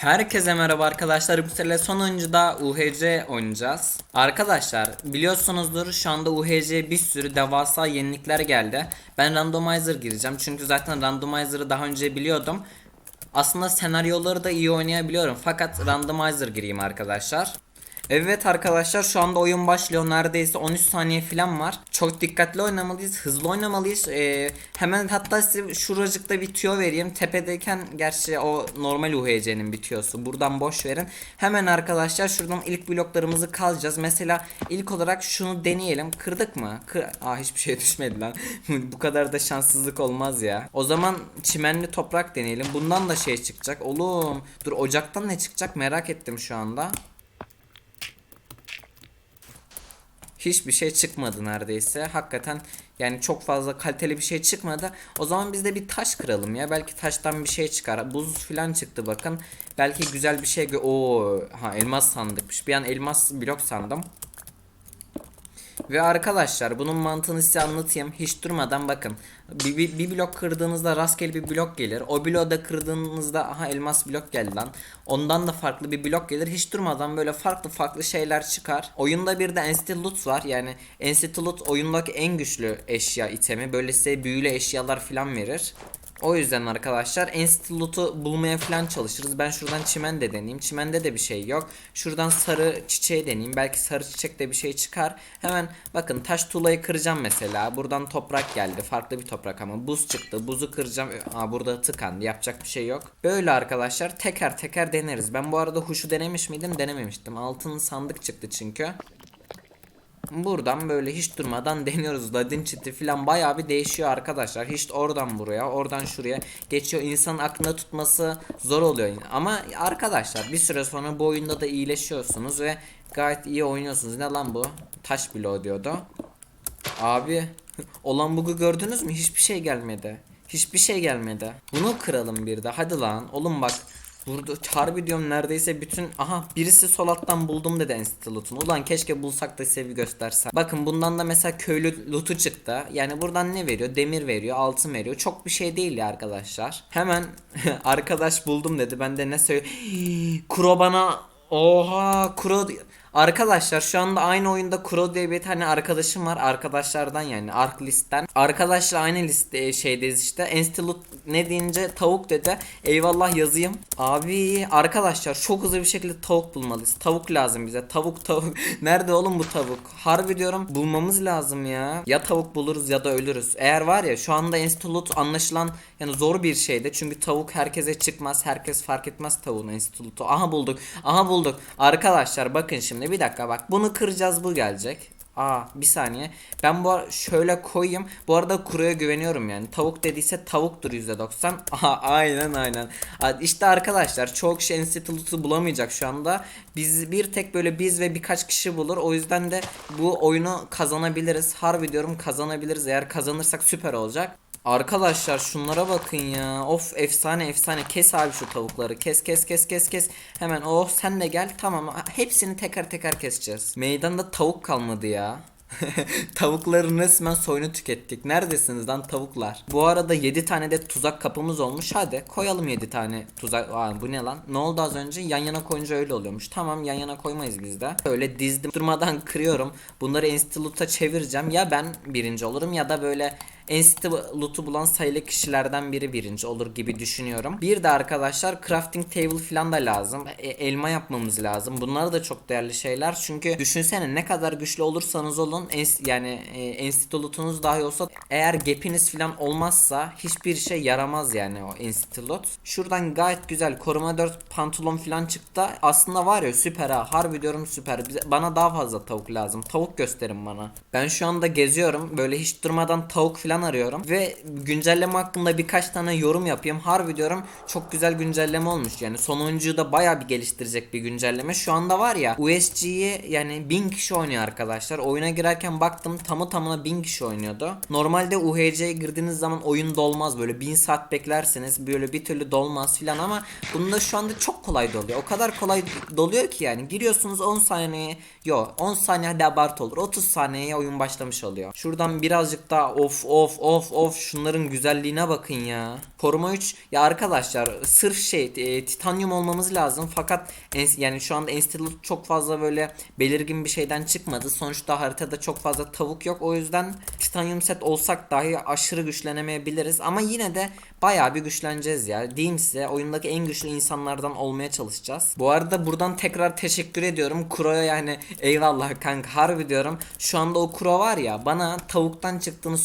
Herkese merhaba arkadaşlar. Bu sene sonuncuda UHC oynayacağız. Arkadaşlar biliyorsunuzdur şu anda UHC'ye bir sürü devasa yenilikler geldi. Ben randomizer gireceğim çünkü zaten randomizer'ı daha önce biliyordum. Aslında senaryoları da iyi oynayabiliyorum fakat randomizer gireyim arkadaşlar. Evet arkadaşlar şu anda oyun başlıyor. Neredeyse 13 saniye falan var. Çok dikkatli oynamalıyız. Hızlı oynamalıyız. Ee, hemen hatta size şuracıkta bir tüyo vereyim. Tepedeyken gerçi o normal UHC'nin bir tüyosu. Buradan boş verin. Hemen arkadaşlar şuradan ilk bloklarımızı kazacağız. Mesela ilk olarak şunu deneyelim. Kırdık mı? Kır Aa hiçbir şey düşmedi lan. Bu kadar da şanssızlık olmaz ya. O zaman çimenli toprak deneyelim. Bundan da şey çıkacak. Oğlum dur ocaktan ne çıkacak merak ettim şu anda. Hiçbir şey çıkmadı neredeyse. Hakikaten yani çok fazla kaliteli bir şey çıkmadı. O zaman biz de bir taş kıralım ya. Belki taştan bir şey çıkar. Buz falan çıktı bakın. Belki güzel bir şey. Oo, ha elmas sandıkmış. Bir an elmas blok sandım. Ve arkadaşlar bunun mantığını size anlatayım. Hiç durmadan bakın. Bir, bir, bir blok kırdığınızda rastgele bir blok gelir. O bloğu da kırdığınızda aha elmas blok geldi lan. Ondan da farklı bir blok gelir. Hiç durmadan böyle farklı farklı şeyler çıkar. Oyunda bir de Loot var. Yani Loot oyundaki en güçlü eşya itemi. Böyle size büyülü eşyalar falan verir. O yüzden arkadaşlar Loot'u bulmaya falan çalışırız. Ben şuradan çimen de deneyeyim. Çimende de bir şey yok. Şuradan sarı çiçeği deneyeyim. Belki sarı çiçekte bir şey çıkar. Hemen bakın taş tuğlayı kıracağım mesela. Buradan toprak geldi. Farklı bir toprak ama buz çıktı. Buzu kıracağım. Aa burada tıkandı. Yapacak bir şey yok. Böyle arkadaşlar teker teker deneriz. Ben bu arada huşu denemiş miydim? Denememiştim. Altın sandık çıktı çünkü. Buradan böyle hiç durmadan deniyoruz. Ladin çiti falan bayağı bir değişiyor arkadaşlar. Hiç oradan buraya, oradan şuraya geçiyor. İnsanın aklında tutması zor oluyor. Ama arkadaşlar bir süre sonra bu oyunda da iyileşiyorsunuz ve gayet iyi oynuyorsunuz. Ne lan bu? Taş bloğu diyordu. Abi olan bug'u gördünüz mü? Hiçbir şey gelmedi. Hiçbir şey gelmedi. Bunu kıralım bir de. Hadi lan. Oğlum bak. Burada harbi diyorum neredeyse bütün aha birisi sol alttan buldum dedi Enstitülut'un. Ulan keşke bulsak da size bir göstersem. Bakın bundan da mesela köylü lootu çıktı. Yani buradan ne veriyor? Demir veriyor, altın veriyor. Çok bir şey değil ya arkadaşlar. Hemen arkadaş buldum dedi. Ben de ne söyle Kuro bana Oha Kuro Arkadaşlar şu anda aynı oyunda Kuro diye bir tane arkadaşım var. Arkadaşlardan yani Ark listten. Arkadaşla aynı liste şeydeyiz işte. Enstilut ne deyince tavuk dedi. Eyvallah yazayım. Abi arkadaşlar çok hızlı bir şekilde tavuk bulmalıyız. Tavuk lazım bize. Tavuk tavuk. Nerede oğlum bu tavuk? Harbi diyorum bulmamız lazım ya. Ya tavuk buluruz ya da ölürüz. Eğer var ya şu anda Enstilut anlaşılan yani zor bir şeydi. Çünkü tavuk herkese çıkmaz. Herkes fark etmez tavuğun Enstitulut'u. Aha bulduk. Aha bulduk. Arkadaşlar bakın şimdi bir dakika bak. Bunu kıracağız bu gelecek. Aa bir saniye. Ben bu şöyle koyayım. Bu arada kuruya güveniyorum yani. Tavuk dediyse tavuktur %90. Aha aynen aynen. İşte arkadaşlar çok kişi Institute'u bulamayacak şu anda. Biz bir tek böyle biz ve birkaç kişi bulur. O yüzden de bu oyunu kazanabiliriz. Harbi diyorum kazanabiliriz. Eğer kazanırsak süper olacak. Arkadaşlar şunlara bakın ya. Of efsane efsane. Kes abi şu tavukları. Kes kes kes kes kes. Hemen oh sen de gel. Tamam hepsini teker teker keseceğiz. Meydanda tavuk kalmadı ya. Tavukların resmen soyunu tükettik. Neredesiniz lan tavuklar? Bu arada 7 tane de tuzak kapımız olmuş. Hadi koyalım 7 tane tuzak. Aa, bu ne lan? Ne oldu az önce? Yan yana koyunca öyle oluyormuş. Tamam yan yana koymayız biz de. Öyle dizdim. Durmadan kırıyorum. Bunları Institute'a çevireceğim. Ya ben birinci olurum ya da böyle Institute'u bulan sayılı kişilerden biri birinci olur gibi düşünüyorum. Bir de arkadaşlar crafting table falan da lazım. E, elma yapmamız lazım. Bunlar da çok değerli şeyler. Çünkü düşünsene ne kadar güçlü olursanız olun yani e, Institute'unuz dahi olsa eğer gap'iniz falan olmazsa hiçbir şey yaramaz yani o Institute. Şuradan gayet güzel koruma 4 pantolon falan çıktı. Aslında var ya süper ha. Harbi diyorum süper. Bize, bana daha fazla tavuk lazım. Tavuk gösterin bana. Ben şu anda geziyorum. Böyle hiç durmadan tavuk falan arıyorum. Ve güncelleme hakkında birkaç tane yorum yapayım. Harbi diyorum çok güzel güncelleme olmuş. Yani sonuncuyu da baya bir geliştirecek bir güncelleme. Şu anda var ya USG'yi yani 1000 kişi oynuyor arkadaşlar. Oyuna girerken baktım tamı tamına 1000 kişi oynuyordu. Normalde UHC'ye girdiğiniz zaman oyun dolmaz. Böyle 1000 saat beklersiniz. Böyle bir türlü dolmaz filan ama bunda şu anda çok kolay doluyor. O kadar kolay doluyor ki yani. Giriyorsunuz 10 saniye Yo 10 saniye de abartı olur. 30 saniyeye oyun başlamış oluyor. Şuradan birazcık daha of of Of of of şunların güzelliğine bakın ya. Koruma 3 ya arkadaşlar sırf şey e, titanyum olmamız lazım fakat yani şu anda Enstitüt çok fazla böyle belirgin bir şeyden çıkmadı. Sonuçta haritada çok fazla tavuk yok. O yüzden titanyum set olsak dahi aşırı güçlenemeyebiliriz ama yine de bayağı bir güçleneceğiz ya. Diyeyim size oyundaki en güçlü insanlardan olmaya çalışacağız. Bu arada buradan tekrar teşekkür ediyorum. Kuro'ya yani eyvallah kanka harbi diyorum. Şu anda o Kuro var ya bana tavuktan çıktığını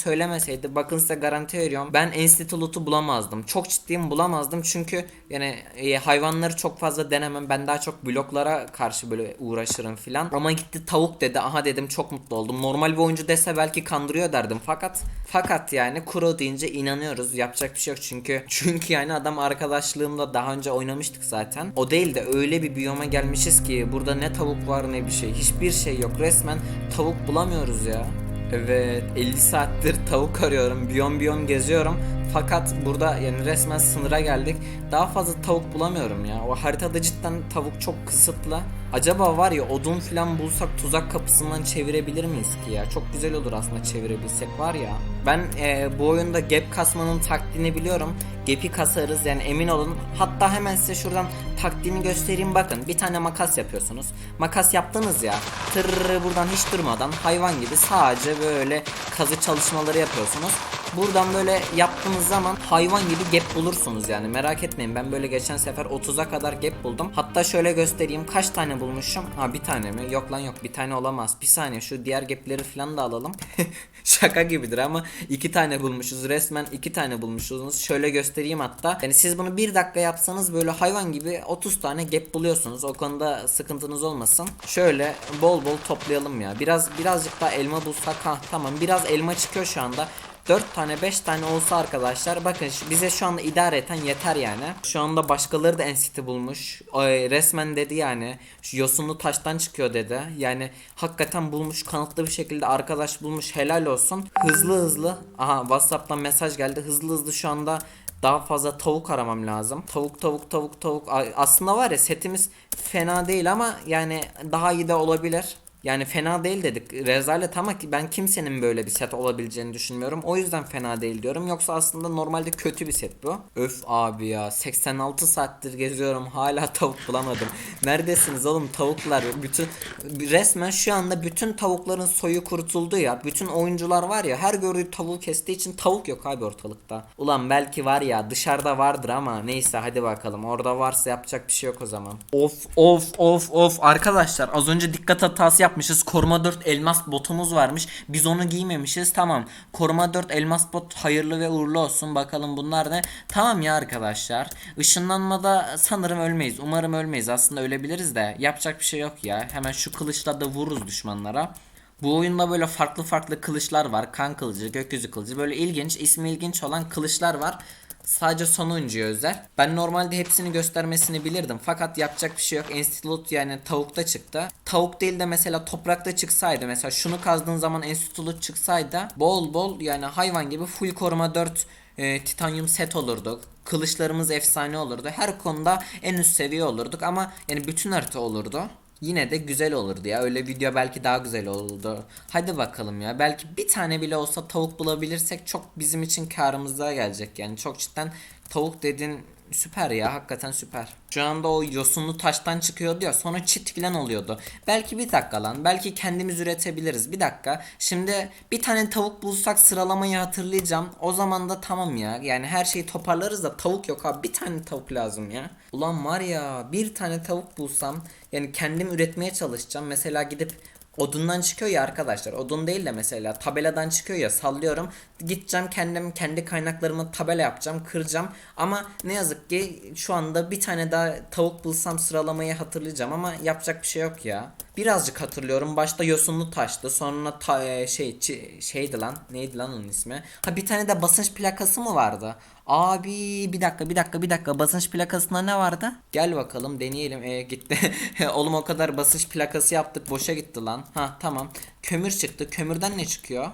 söylemeseydi bakın size garanti veriyorum. Ben Institute'u bulamazdım. Çok ciddiyim bulamazdım çünkü yani e, hayvanları çok fazla denemem. Ben daha çok bloklara karşı böyle uğraşırım filan. Ama gitti tavuk dedi. Aha dedim çok mutlu oldum. Normal bir oyuncu dese belki kandırıyor derdim. Fakat fakat yani Kuro deyince inanıyoruz. Yapacak bir şey yok çünkü çünkü yani adam arkadaşlığımda daha önce oynamıştık zaten. O değil de öyle bir biyoma gelmişiz ki burada ne tavuk var ne bir şey. Hiçbir şey yok. Resmen tavuk bulamıyoruz ya. Evet 50 saattir tavuk arıyorum. Biyom biyom geziyorum. Fakat burada yani resmen sınıra geldik. Daha fazla tavuk bulamıyorum ya. O haritada cidden tavuk çok kısıtlı. Acaba var ya odun falan bulsak tuzak kapısından çevirebilir miyiz ki ya? Çok güzel olur aslında çevirebilsek var ya. Ben e, bu oyunda gap kasmanın taktiğini biliyorum. Gap'i kasarız yani emin olun. Hatta hemen size şuradan taktiğimi göstereyim bakın. Bir tane makas yapıyorsunuz. Makas yaptınız ya. Tırrrr buradan hiç durmadan hayvan gibi sadece böyle kazı çalışmaları yapıyorsunuz. Buradan böyle yaptığınız zaman hayvan gibi gap bulursunuz yani merak etmeyin ben böyle geçen sefer 30'a kadar gap buldum. Hatta şöyle göstereyim kaç tane bulmuşum. Ha bir tane mi? Yok lan yok bir tane olamaz. Bir saniye şu diğer gapleri falan da alalım. Şaka gibidir ama iki tane bulmuşuz resmen iki tane bulmuşsunuz. Şöyle göstereyim hatta. Yani siz bunu bir dakika yapsanız böyle hayvan gibi 30 tane gap buluyorsunuz. O konuda sıkıntınız olmasın. Şöyle bol bol toplayalım ya. Biraz birazcık daha elma bulsak ha tamam biraz elma çıkıyor şu anda. 4 tane 5 tane olsa arkadaşlar bakın bize şu anda idare eten yeter yani. Şu anda başkaları da ensiti bulmuş. Resmen dedi yani şu yosunlu taştan çıkıyor dedi. Yani hakikaten bulmuş kanıtlı bir şekilde arkadaş bulmuş helal olsun. Hızlı hızlı aha Whatsapp'tan mesaj geldi. Hızlı hızlı şu anda daha fazla tavuk aramam lazım. Tavuk tavuk tavuk tavuk. Aslında var ya setimiz fena değil ama yani daha iyi de olabilir. Yani fena değil dedik. Rezalet ama ben kimsenin böyle bir set olabileceğini düşünmüyorum. O yüzden fena değil diyorum. Yoksa aslında normalde kötü bir set bu. Öf abi ya 86 saattir geziyorum hala tavuk bulamadım. Neredesiniz oğlum tavuklar? Bütün resmen şu anda bütün tavukların soyu kurutuldu ya. Bütün oyuncular var ya her gördüğü tavuğu kestiği için tavuk yok abi ortalıkta. Ulan belki var ya dışarıda vardır ama neyse hadi bakalım. Orada varsa yapacak bir şey yok o zaman. Of of of of arkadaşlar az önce dikkat hatası yapmışız. Koruma 4 elmas botumuz varmış. Biz onu giymemişiz. Tamam. Koruma 4 elmas bot hayırlı ve uğurlu olsun. Bakalım bunlar ne? Tamam ya arkadaşlar. Işınlanmada sanırım ölmeyiz. Umarım ölmeyiz. Aslında ölebiliriz de yapacak bir şey yok ya. Hemen şu kılıçla da vururuz düşmanlara. Bu oyunda böyle farklı farklı kılıçlar var. Kan kılıcı, gökyüzü kılıcı. Böyle ilginç, ismi ilginç olan kılıçlar var. Sadece son oyuncuya özel. Ben normalde hepsini göstermesini bilirdim. Fakat yapacak bir şey yok. Enstitüt yani tavukta çıktı. Tavuk değil de mesela toprakta çıksaydı. Mesela şunu kazdığın zaman enstitüt çıksaydı. Bol bol yani hayvan gibi full koruma 4 e, titanyum set olurdu. Kılıçlarımız efsane olurdu. Her konuda en üst seviye olurduk ama yani bütün harita olurdu. Yine de güzel olurdu ya. Öyle video belki daha güzel olurdu. Hadi bakalım ya. Belki bir tane bile olsa tavuk bulabilirsek çok bizim için karımıza gelecek. Yani çok cidden tavuk dedin süper ya. Hakikaten süper. Şu anda o yosunlu taştan çıkıyordu ya. Sonra çit falan oluyordu. Belki bir dakika lan. Belki kendimiz üretebiliriz. Bir dakika. Şimdi bir tane tavuk bulsak sıralamayı hatırlayacağım. O zaman da tamam ya. Yani her şeyi toparlarız da tavuk yok abi. Bir tane tavuk lazım ya. Ulan var ya bir tane tavuk bulsam yani kendim üretmeye çalışacağım. Mesela gidip odundan çıkıyor ya arkadaşlar. Odun değil de mesela tabeladan çıkıyor ya sallıyorum. Gideceğim kendim kendi kaynaklarımı tabela yapacağım, kıracağım. Ama ne yazık ki şu anda bir tane daha tavuk bulsam sıralamayı hatırlayacağım ama yapacak bir şey yok ya. Birazcık hatırlıyorum. Başta yosunlu taştı. Sonra ta, e, şey şeydi lan. Neydi lan onun ismi? Ha bir tane de basınç plakası mı vardı? Abi bir dakika bir dakika bir dakika basınç plakasında ne vardı? Gel bakalım deneyelim. E, gitti. Oğlum o kadar basınç plakası yaptık boşa gitti lan. Ha tamam. Kömür çıktı. Kömürden ne çıkıyor?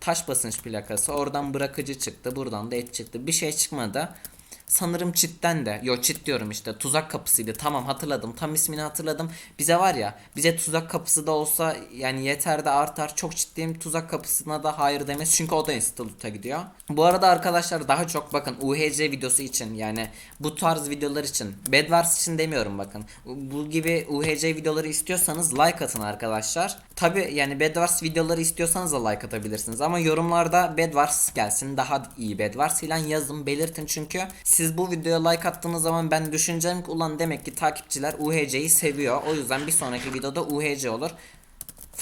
Taş basınç plakası. Oradan bırakıcı çıktı. Buradan da et çıktı. Bir şey çıkmadı. Sanırım çitten de. Yo çit diyorum işte. Tuzak kapısıydı. Tamam hatırladım. Tam ismini hatırladım. Bize var ya bize tuzak kapısı da olsa yani yeter de artar. Çok ciddiyim. Tuzak kapısına da hayır demez çünkü o da instituta gidiyor. Bu arada arkadaşlar daha çok bakın UHC videosu için yani bu tarz videolar için Bedwars için demiyorum bakın. Bu gibi UHC videoları istiyorsanız like atın arkadaşlar. Tabi yani Bedwars videoları istiyorsanız da like atabilirsiniz. Ama yorumlarda Bedwars gelsin daha iyi Bedwars ile yazın belirtin. Çünkü siz bu videoya like attığınız zaman ben düşüneceğim ki ulan demek ki takipçiler UHC'yi seviyor o yüzden bir sonraki videoda UHC olur.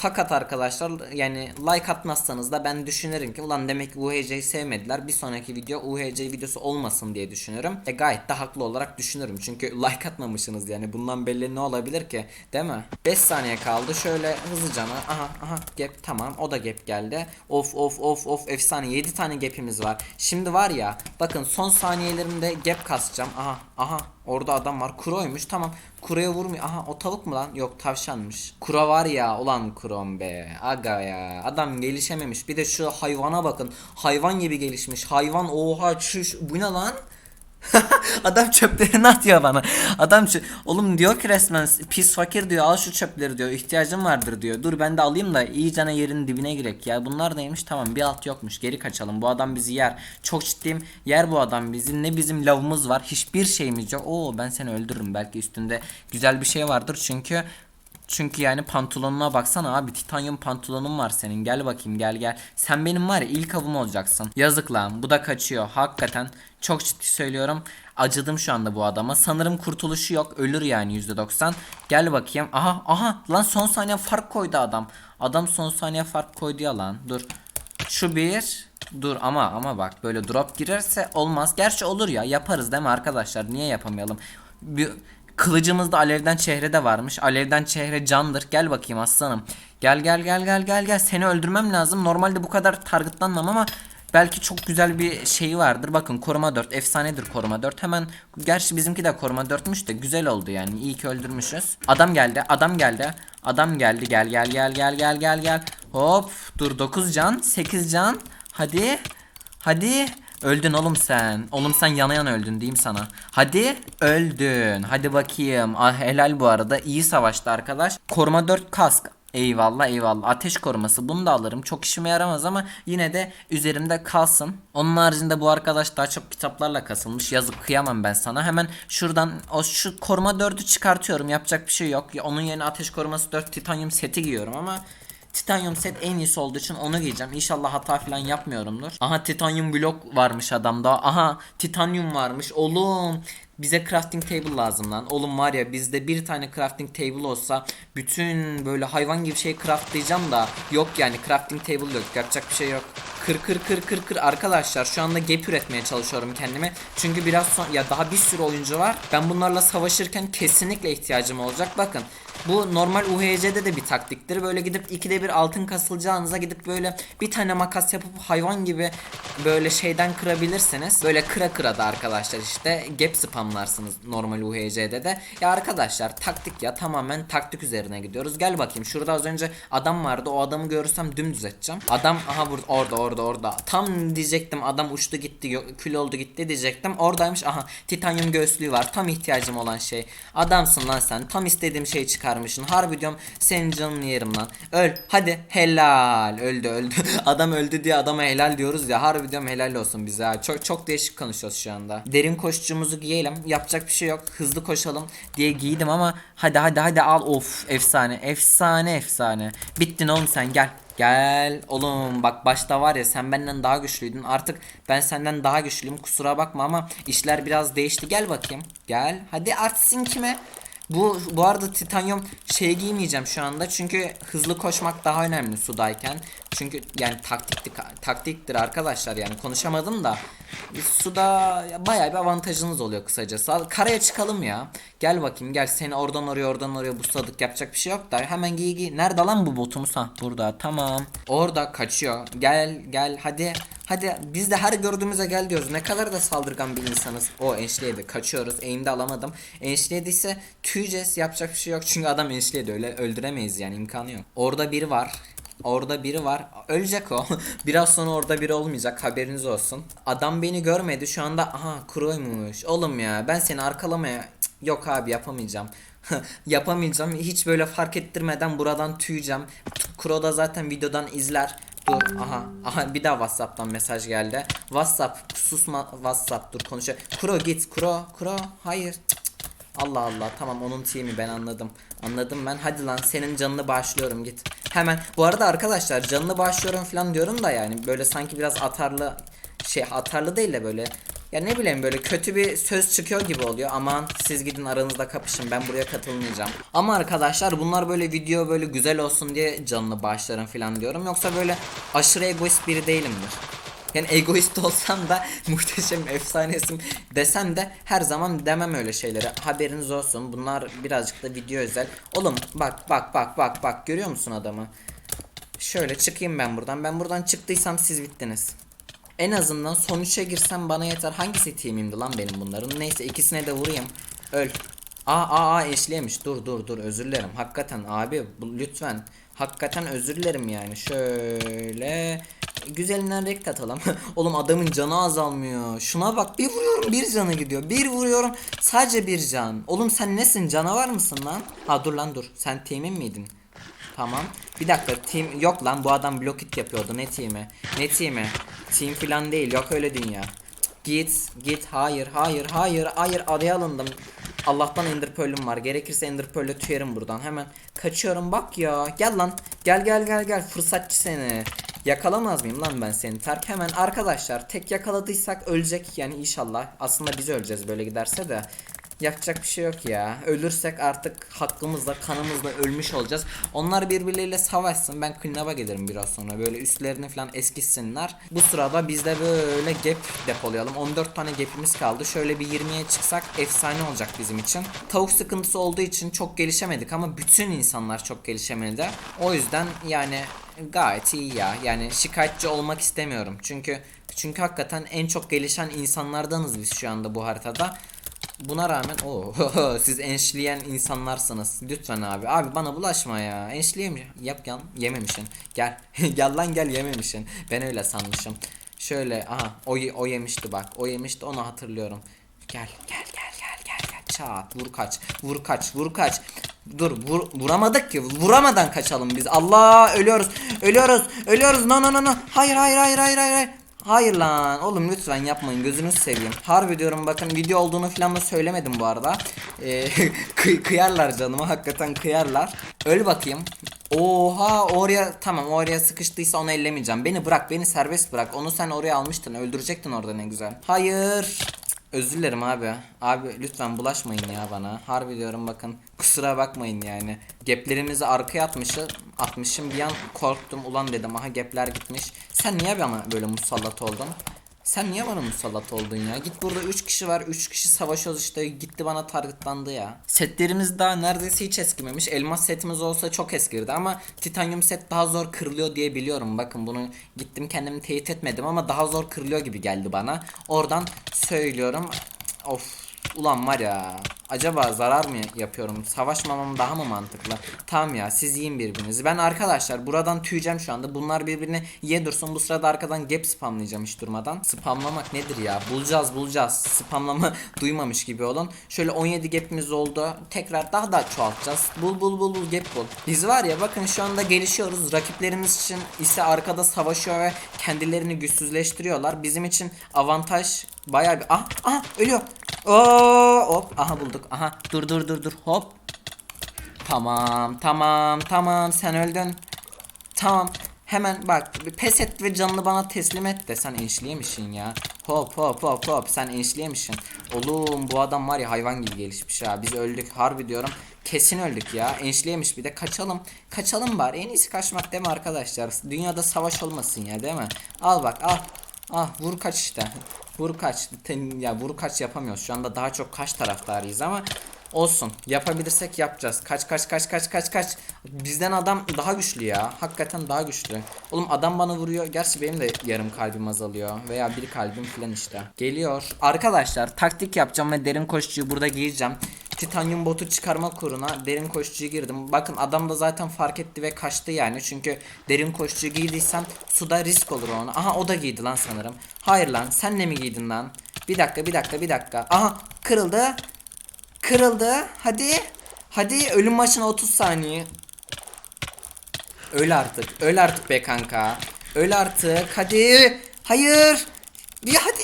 Fakat arkadaşlar yani like atmazsanız da ben düşünürüm ki ulan demek ki UHC'yi sevmediler. Bir sonraki video UHC videosu olmasın diye düşünüyorum. E gayet de haklı olarak düşünürüm. Çünkü like atmamışsınız yani bundan belli ne olabilir ki değil mi? 5 saniye kaldı. Şöyle hızlıca aha aha gap tamam o da gap geldi. Of of of of efsane 7 tane gap'imiz var. Şimdi var ya bakın son saniyelerimde gap kasacağım. Aha aha Orada adam var. Kuroymuş. Tamam. Kuroya vurmuyor. Aha o tavuk mu lan? Yok tavşanmış. Kuro var ya. Ulan kurom be. Aga ya. Adam gelişememiş. Bir de şu hayvana bakın. Hayvan gibi gelişmiş. Hayvan oha çüş. Bu ne lan? Adam çöplerini atıyor bana. Adam çö- oğlum diyor ki resmen pis fakir diyor al şu çöpleri diyor ihtiyacım vardır diyor. Dur ben de alayım da iyicene yerin dibine girek ya. Bunlar neymiş tamam bir alt yokmuş geri kaçalım. Bu adam bizi yer. Çok ciddiyim yer bu adam bizi. Ne bizim lavımız var hiçbir şeyimiz yok. Oo ben seni öldürürüm belki üstünde güzel bir şey vardır çünkü çünkü yani pantolonuna baksana abi titanyum pantolonun var senin gel bakayım gel gel. Sen benim var ya ilk avım olacaksın. Yazık lan bu da kaçıyor hakikaten. Çok ciddi söylüyorum. Acıdım şu anda bu adama. Sanırım kurtuluşu yok. Ölür yani %90. Gel bakayım. Aha aha lan son saniye fark koydu adam. Adam son saniye fark koydu ya lan. Dur. Şu bir. Dur ama ama bak böyle drop girerse olmaz. Gerçi olur ya yaparız değil mi arkadaşlar? Niye yapamayalım? Bir Kılıcımızda alevden çehre de varmış. Alevden çehre candır. Gel bakayım aslanım. Gel gel gel gel gel gel. Seni öldürmem lazım. Normalde bu kadar targetlanmam ama belki çok güzel bir şeyi vardır. Bakın koruma 4 efsanedir koruma 4. Hemen gerçi bizimki de koruma 4'müş de güzel oldu yani. İyi ki öldürmüşüz. Adam geldi. Adam geldi. Adam geldi. Gel gel gel gel gel gel gel. Hop dur 9 can, 8 can. Hadi. Hadi. Öldün oğlum sen. Oğlum sen yana yana öldün diyeyim sana. Hadi öldün. Hadi bakayım. Ah helal bu arada. İyi savaştı arkadaş. Koruma 4 kask. Eyvallah eyvallah. Ateş koruması bunu da alırım. Çok işime yaramaz ama yine de üzerimde kalsın. Onun haricinde bu arkadaş daha çok kitaplarla kasılmış. Yazık kıyamam ben sana. Hemen şuradan o şu koruma 4'ü çıkartıyorum. Yapacak bir şey yok. Onun yerine ateş koruması 4 titanyum seti giyiyorum ama Titanium set en iyisi olduğu için onu giyeceğim. İnşallah hata falan yapmıyorumdur. Aha titanium blok varmış adamda. Aha titanium varmış. Oğlum bize crafting table lazım lan. Oğlum var ya bizde bir tane crafting table olsa bütün böyle hayvan gibi şey craftlayacağım da yok yani crafting table yok. Yapacak bir şey yok. Kır kır kır kır kır arkadaşlar şu anda gap üretmeye çalışıyorum kendime. Çünkü biraz son ya daha bir sürü oyuncu var. Ben bunlarla savaşırken kesinlikle ihtiyacım olacak. Bakın bu normal UHC'de de bir taktiktir. Böyle gidip ikide bir altın kasılacağınıza gidip böyle bir tane makas yapıp hayvan gibi böyle şeyden kırabilirsiniz. Böyle kıra kıra da arkadaşlar işte gap spamlarsınız normal UHC'de de. Ya arkadaşlar taktik ya tamamen taktik üzerine gidiyoruz. Gel bakayım şurada az önce adam vardı. O adamı görürsem dümdüz edeceğim. Adam aha burada orada orada orada. Tam diyecektim adam uçtu gitti kül oldu gitti diyecektim. Oradaymış aha titanyum göğüslüğü var. Tam ihtiyacım olan şey. Adamsın lan sen. Tam istediğim şeyi çıkarmışsın. Harbi diyorum senin canını yerim lan. Öl hadi helal. Öldü öldü. Adam öldü diye adama helal diyoruz ya. Harbi diyorum helal olsun bize. Çok çok değişik konuşuyoruz şu anda. Derin koşucumuzu giyelim. Yapacak bir şey yok. Hızlı koşalım diye giydim ama hadi hadi hadi al. Of efsane efsane efsane. Bittin oğlum sen gel. Gel oğlum bak başta var ya sen benden daha güçlüydün. Artık ben senden daha güçlüyüm kusura bakma ama işler biraz değişti. Gel bakayım gel. Hadi artsın kime? Bu bu arada titanyum şey giymeyeceğim şu anda çünkü hızlı koşmak daha önemli sudayken çünkü yani taktiktik taktiktir arkadaşlar yani konuşamadım da suda bayağı bir avantajınız oluyor kısacası karaya çıkalım ya gel bakayım gel seni oradan oraya oradan oraya busladık yapacak bir şey yok da hemen giy giy nerede lan bu botumuz ha burada tamam orada kaçıyor gel gel hadi Hadi biz de her gördüğümüze gel diyoruz. Ne kadar da saldırgan bir insanız. O enşliydi. Kaçıyoruz. Aim'de alamadım. Enşliydi ise tüyeceğiz. Yapacak bir şey yok. Çünkü adam enşliydi. Öyle öldüremeyiz yani imkanı yok. Orada biri var. Orada biri var. Ölecek o. Biraz sonra orada biri olmayacak. Haberiniz olsun. Adam beni görmedi. Şu anda aha kuroymuş. Oğlum ya ben seni arkalamaya Cık, yok abi yapamayacağım. yapamayacağım. Hiç böyle fark ettirmeden buradan tüyeceğim. Kuro da zaten videodan izler. Dur aha aha bir daha Whatsapp'tan mesaj geldi. WhatsApp susma WhatsApp dur konuşuyor. Kuro git Kuro Kuro hayır. Cık. Allah Allah tamam onun team'i ben anladım. Anladım ben. Hadi lan senin canını bağışlıyorum git. Hemen. Bu arada arkadaşlar canını bağışlıyorum falan diyorum da yani böyle sanki biraz atarlı şey atarlı değil de böyle ya ne bileyim böyle kötü bir söz çıkıyor gibi oluyor. Aman siz gidin aranızda kapışın ben buraya katılmayacağım. Ama arkadaşlar bunlar böyle video böyle güzel olsun diye canını bağışlarım falan diyorum. Yoksa böyle aşırı egoist biri değilimdir. Yani egoist olsam da muhteşem efsanesim desem de her zaman demem öyle şeyleri. Haberiniz olsun. Bunlar birazcık da video özel. Oğlum bak bak bak bak bak görüyor musun adamı? Şöyle çıkayım ben buradan. Ben buradan çıktıysam siz bittiniz. En azından son 3'e girsem bana yeter. Hangisi team'imdi lan benim bunların? Neyse ikisine de vurayım. Öl. Aa aa aa eşleyemiş. Dur dur dur özür dilerim. Hakikaten abi bu, lütfen. Hakikaten özür dilerim yani. Şöyle güzelinden renk atalım. Oğlum adamın canı azalmıyor. Şuna bak bir vuruyorum bir canı gidiyor. Bir vuruyorum sadece bir can. Oğlum sen nesin canavar mısın lan? Ha dur lan dur. Sen team'in miydin? Tamam. Bir dakika team yok lan bu adam block it yapıyordu ne team'i? Ne team'i? Team falan değil yok öyle dünya. Git git hayır hayır hayır hayır araya alındım. Allah'tan ender pearl'üm var. Gerekirse ender pearl'e tüyerim buradan. Hemen kaçıyorum bak ya. Gel lan. Gel gel gel gel fırsatçı seni. Yakalamaz mıyım lan ben seni? Terk hemen arkadaşlar tek yakaladıysak ölecek yani inşallah. Aslında biz öleceğiz böyle giderse de. Yapacak bir şey yok ya. Ölürsek artık hakkımızla kanımızla ölmüş olacağız. Onlar birbirleriyle savaşsın. Ben clean gelirim biraz sonra. Böyle üstlerini falan eskitsinler. Bu sırada biz de böyle gap depolayalım. 14 tane gapimiz kaldı. Şöyle bir 20'ye çıksak efsane olacak bizim için. Tavuk sıkıntısı olduğu için çok gelişemedik ama bütün insanlar çok gelişemedi. O yüzden yani gayet iyi ya. Yani şikayetçi olmak istemiyorum. Çünkü çünkü hakikaten en çok gelişen insanlardanız biz şu anda bu haritada. Buna rağmen o siz enşleyen insanlarsınız. Lütfen abi. Abi bana bulaşma ya. Enşleyem yap yan yememişsin. Gel. gel lan gel yememişsin. Ben öyle sanmışım. Şöyle aha o, o yemişti bak. O yemişti onu hatırlıyorum. Gel gel gel gel gel. Çat vur kaç. Vur kaç. Vur kaç. Dur vur, vuramadık ki. Vuramadan kaçalım biz. Allah ölüyoruz. Ölüyoruz. Ölüyoruz. No no no no. Hayır hayır hayır hayır. hayır. Hayır lan oğlum lütfen yapmayın gözünüzü seveyim. Harbi diyorum bakın video olduğunu falan da söylemedim bu arada. Ee, kı- kıyarlar canıma hakikaten kıyarlar. Öl bakayım. Oha oraya tamam oraya sıkıştıysa onu ellemeyeceğim. Beni bırak beni serbest bırak. Onu sen oraya almıştın öldürecektin orada ne güzel. Hayır. Özür dilerim abi. Abi lütfen bulaşmayın ya bana. Harbi diyorum bakın. Kusura bakmayın yani. Geplerimizi arkaya atmışı, atmışım. Bir an korktum. Ulan dedim aha gepler gitmiş. Sen niye bana böyle musallat oldun? Sen niye bana musallat oldun ya? Git burada 3 kişi var. 3 kişi savaşıyoruz işte. Gitti bana targetlandı ya. Setlerimiz daha neredeyse hiç eskimemiş. Elmas setimiz olsa çok eskirdi ama titanyum set daha zor kırılıyor diye biliyorum. Bakın bunu gittim kendimi teyit etmedim ama daha zor kırılıyor gibi geldi bana. Oradan söylüyorum. Of Ulan var ya acaba zarar mı yapıyorum? Savaşmamam daha mı mantıklı? Tamam ya siz yiyin birbirinizi. Ben arkadaşlar buradan tüyeceğim şu anda. Bunlar birbirini ye dursun. Bu sırada arkadan gap spamlayacağım hiç durmadan. Spamlamak nedir ya? Bulacağız bulacağız. Spamlama duymamış gibi olun. Şöyle 17 gapimiz oldu. Tekrar daha da çoğaltacağız. Bul bul bul bul gap bul. Biz var ya bakın şu anda gelişiyoruz. Rakiplerimiz için ise arkada savaşıyor ve kendilerini güçsüzleştiriyorlar. Bizim için avantaj bayağı bir ah ah ölüyor Oo, hop aha bulduk. Aha dur dur dur dur hop. Tamam tamam tamam sen öldün. Tamam hemen bak pes et ve canını bana teslim et de sen enişleyemişsin ya. Hop hop hop hop sen enişleyemişsin. Oğlum bu adam var ya hayvan gibi gelişmiş ha. Biz öldük harbi diyorum. Kesin öldük ya. Enişleyemiş bir de kaçalım. Kaçalım bari. En iyisi kaçmak değil mi arkadaşlar? Dünyada savaş olmasın ya değil mi? Al bak al. Ah vur kaç işte. Vur kaç. Ten, ya vur kaç yapamıyoruz. Şu anda daha çok kaç taraftarıyız ama olsun. Yapabilirsek yapacağız. Kaç kaç kaç kaç kaç kaç. Bizden adam daha güçlü ya. Hakikaten daha güçlü. Oğlum adam bana vuruyor. Gerçi benim de yarım kalbim azalıyor. Veya bir kalbim falan işte. Geliyor. Arkadaşlar taktik yapacağım ve derin koşucuyu burada giyeceğim. Titanyum botu çıkarma kuruna derin koşucuya girdim. Bakın adam da zaten fark etti ve kaçtı yani. Çünkü derin koşucu giydiysen suda risk olur ona. Aha o da giydi lan sanırım. Hayır lan sen de mi giydin lan? Bir dakika bir dakika bir dakika. Aha kırıldı. Kırıldı. Hadi. Hadi ölüm maçına 30 saniye. Öl artık. Öl artık be kanka. Öl artık. Hadi. Hayır. Ya hadi.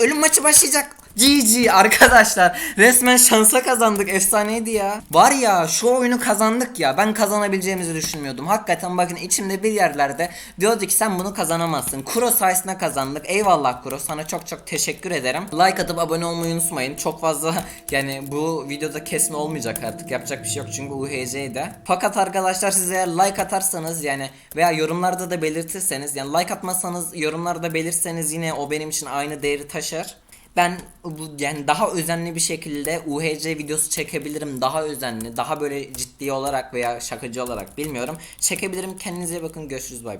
Ölüm maçı başlayacak. GG arkadaşlar. Resmen şansa kazandık. Efsaneydi ya. Var ya şu oyunu kazandık ya. Ben kazanabileceğimizi düşünmüyordum. Hakikaten bakın içimde bir yerlerde diyordu ki sen bunu kazanamazsın. Kuro sayesinde kazandık. Eyvallah Kuro. Sana çok çok teşekkür ederim. Like atıp abone olmayı unutmayın. Çok fazla yani bu videoda kesme olmayacak artık. Yapacak bir şey yok çünkü UHC'de. Fakat arkadaşlar siz eğer like atarsanız yani veya yorumlarda da belirtirseniz yani like atmazsanız yorumlarda belirtseniz yine o benim için aynı değeri taşır. Ben bu yani daha özenli bir şekilde UHC videosu çekebilirim. Daha özenli, daha böyle ciddi olarak veya şakacı olarak bilmiyorum. Çekebilirim. Kendinize bakın. Görüşürüz. Bay bay.